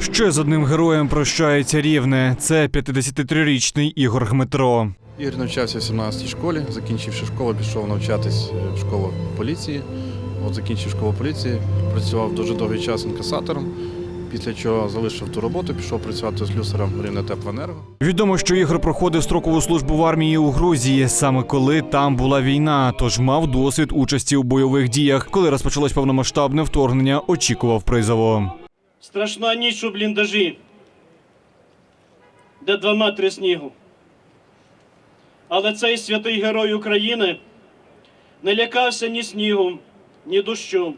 Ще з одним героєм прощається рівне. Це 53-річний Ігор Гметро. Ігор навчався в 17-й школі, закінчивши школу, пішов навчатись е, в школу поліції. От закінчив школу поліції, працював дуже довгий час інкасатором, після чого залишив ту роботу, пішов працювати з люсером Рівне Теплоенерго. Відомо, що Ігор проходив строкову службу в армії у Грузії, саме коли там була війна, тож мав досвід участі у бойових діях. Коли розпочалось повномасштабне вторгнення, очікував призову. Страшна ніч у бліндажі, де два метри снігу. Але цей святий герой України не лякався ні снігу, ні дощу,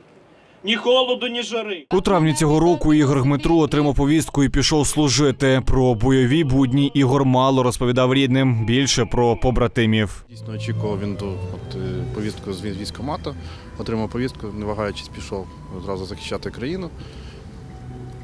ні холоду, ні жари. У травні цього року Ігор Гметро отримав повістку і пішов служити. Про бойові будні Ігор мало розповідав рідним, більше про побратимів. Дійсно очікував він ту от, е, повістку з вій- військкомату, отримав повістку, не вагаючись, пішов одразу захищати країну.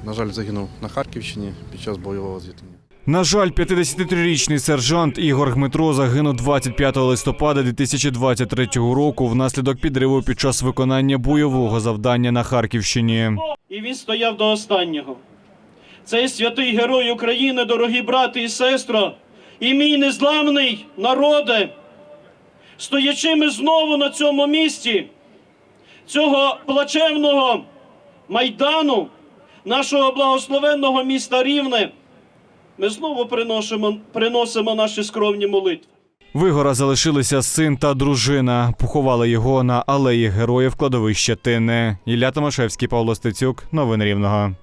На жаль, загинув на Харківщині під час бойового зіткнення. На жаль, 53-річний сержант Ігор Гметро загинув 25 листопада 2023 року внаслідок підриву під час виконання бойового завдання на Харківщині. І він стояв до останнього. Цей святий герой України, дорогі брати і сестри, і мій незламний народе, стоячи ми знову на цьому місці, цього плачевного майдану, нашого благословенного міста Рівне, ми знову приносимо, приносимо наші скромні молитви. Вигора залишилися син та дружина. Поховали його на алеї героїв кладовища Тинне. Ілля Томашевський, Павло Стецюк. Новини Рівного.